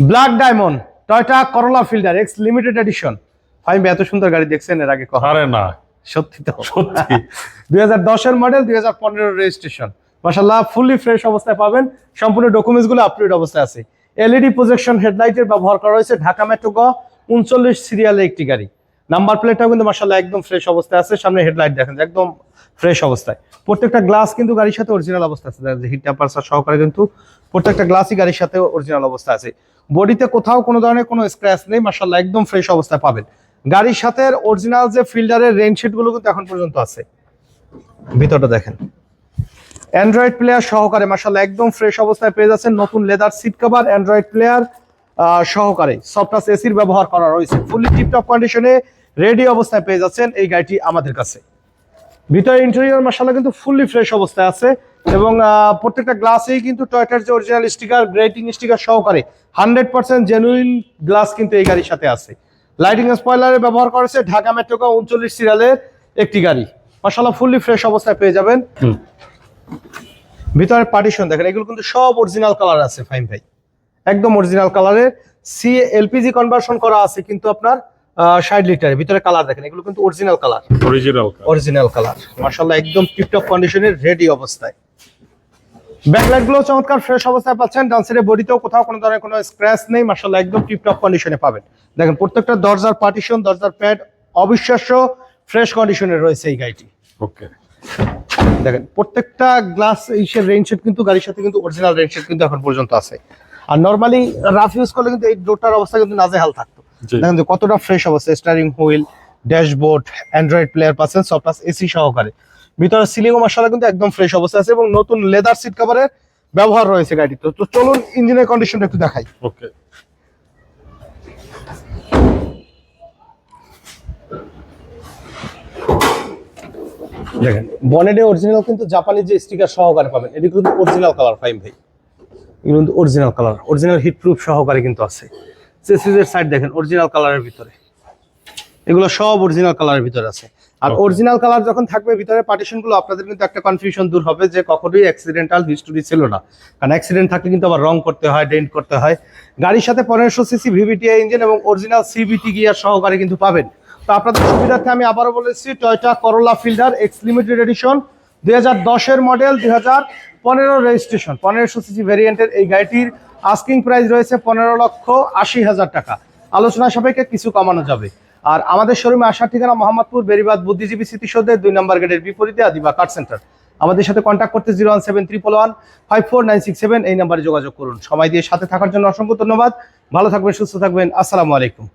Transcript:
Black diamond Toyota Corolla Fielder X limited edition five এত সুন্দর গাড়ি দেখছেন এর আগে আরে না। সত্যি তো। সত্যি। দুই হাজার দশের মডেল দুই হাজার পনেরো রেজিস্ট্রেশন মাসাল্লাহ ফুললি ফ্রেশ অবস্থায় পাবেন। সম্পূর্ণ ডকুমেন্টসগুলো আপডেট অবস্থায় আছে। এলইডি প্রজেকশন হেডলাইটের ব্যবহার করা হয়েছে ঢাকা মেট্রো গ উনচল্লিশ সিরিয়ালে একটি গাড়ি। নাম্বার প্লেটটাও কিন্তু মাসাল্লাহ একদম ফ্রেশ অবস্থায় আছে। সামনে হেডলাইট দেখেন একদম ফ্রেশ অবস্থায়। প্রত্যেকটা গ্লাস কিন্তু গাড়ির সাথে অরিজিনাল অবস্থা আছে। হিট টেম্পারেচার সহকারে কিন্তু প্রত্যেকটা গ্লাসই গাড়ির সাথে অরিজিনাল অবস্থা আছে। বডিতে কোথাও কোনো ধরনের কোনো স্ক্র্যাচ নেই মাসাল্লাহ একদম ফ্রেশ অবস্থায় পাবেন। গাড়ির সাথে অরিজিনাল যে ফিল্ডারের রেনশিটগুলো কিন্তু এখন পর্যন্ত আছে। ভিতরটা দেখেন। অ্যান্ড্রয়েড প্লেয়ার সহকারে মাসাল্লাহ একদম ফ্রেশ অবস্থায় পেয়ে যাচ্ছেন। নতুন leather seat cover Android player সহকারে সফটাস এসির ব্যবহার করা রয়েছে। ফুলি টিপটপ কন্ডিশনে রেডি অবস্থায় পেয়ে যাচ্ছেন এই গাড়িটি আমাদের কাছে। ভিতরে ইন্টেরিয়র মাসাল্লাহ কিন্তু ফুললি ফ্রেশ অবস্থায় আছে এবং প্রত্যেকটা গ্লাসেই কিন্তু টয়টার যে অরিজিনাল স্টিকার গ্রেটিং স্টিকার সহকারে হান্ড্রেড পার্সেন্ট জেনুইন গ্লাস কিন্তু এই গাড়ির সাথে আছে। লাইটিং স্পয়লারে ব্যবহার করেছে ঢাকা মেট্রোকা উনচল্লিশ সিরিয়ালের একটি গাড়ি। মাসাল্লাহ ফুললি ফ্রেশ অবস্থায় পেয়ে যাবেন। ভিতরে পার্টিশন দেখেন এগুলো কিন্তু সব অরিজিনাল কালার আছে ফাইন ভাই। একদম অরিজিনাল কালারের সি এলপিজি কনভার্সন করা আছে কিন্তু আপনার ষাট লিটারের। ভিতরে কালার দেখেন এগুলো কিন্তু original colour original original colour মার্শাল্লাহ একদম টিপটপ কন্ডিশনের রেডি অবস্থায়। ব্যাকলাইটগুলো চমৎকার ফ্রেশ অবস্থায় পাচ্ছেন। ডান্সের বডিতেও কোথাও কোনো ধরনের কোনো স্ক্র্যাচ নেই। মার্শাল্লাহ একদম টিপটপ কন্ডিশনে পাবেন। দেখেন প্রত্যেকটা দরজার পার্টিশন দরজার প্যাড অবিশ্বাস্য ফ্রেশ কন্ডিশনে রয়েছে এই গাড়িটি। ওকে দেখেন প্রত্যেকটা গ্লাস ইসের রেঞ্জেট কিন্তু গাড়ির সাথে কিন্তু অরিজিনাল রেঞ্জেট কিন্তু এখন পর্যন্ত আছে। আর নর্মালি রাফ ইউজ করলে কিন্তু এই ডোরটার অবস্থা কিন্তু নাজেহাল থাকতো। দেখেন কতটা ফ্রেশ অবস্থা steering wheel dashboard Android player পাচ্ছেন সব প্লাস এসি সহকারে। ভিতরে সিলিং ও মশলা কিন্তু একদম ফ্রেশ অবস্থা আছে এবং নতুন লেদার সিট কভারের ব্যবহার রয়েছে গাড়িতে। তো চলুন ইঞ্জিনের কন্ডিশনটা একটু দেখাই। ওকে দেখেন বনেটে অরিজিনাল কিন্তু জাপানি যে স্টিকার সহকারে পাবেন এটি কিন্তু অরিজিনাল কালার ফাইম ভাই। এগুলো কিন্তু original colour original heat proof সহকারে কিন্তু আছে। চেসিসের সাইড দেখেন অরিজিনাল কালারের ভিতরে। এগুলো সব অরিজিনাল কালারের ভিতরে আছে। আর অরিজিনাল কালার যখন থাকবে ভিতরে পার্টিশনগুলো আপনাদের কিন্তু একটা কনফিউশন দূর হবে যে কখনোই অ্যাক্সিডেন্টাল হিস্টোরি ছিল না। কারণ অ্যাক্সিডেন্ট থাকলে কিন্তু আবার রং করতে হয় ডেন্ট করতে হয়। গাড়ির সাথে পনেরোশো সিসি ভিভিটিআই ইঞ্জিন এবং অরিজিনাল সিবিটি গিয়ার সহকারে কিন্তু পাবেন। তো আপনাদের সুবিধার্থে আমি আবারও বলেছি Toyota Corolla Fielder X limited edition দুই হাজার দশের মডেল দুই হাজার পনেরো রেজিস্ট্রেশন পনেরোশো সিসি ভেরিয়েন্টের এই গাড়িটির আস্কিং প্রাইস রয়েছে পনেরো লক্ষ আশি হাজার টাকা। আলোচনা সাপেক্ষে কিছু কমানো যাবে। আর আমাদের শোরুমে আসার ঠিকানা মোহাম্মদপুর, বেরিবাদ বুদ্ধিজীবী স্মৃতিসৌধের দুই নম্বর গেটের বিপরীতে আদিবা কার্ড সেন্টার আমাদের সাথে কন্ট্যাক্ট করতে zero one seven triple one five four nine six seven এই নাম্বারে যোগাযোগ করুন। সময় দিয়ে সাথে থাকার জন্য অসংখ্য ধন্যবাদ। ভালো থাকবেন, সুস্থ থাকবেন। আসসালামু আলাইকুম।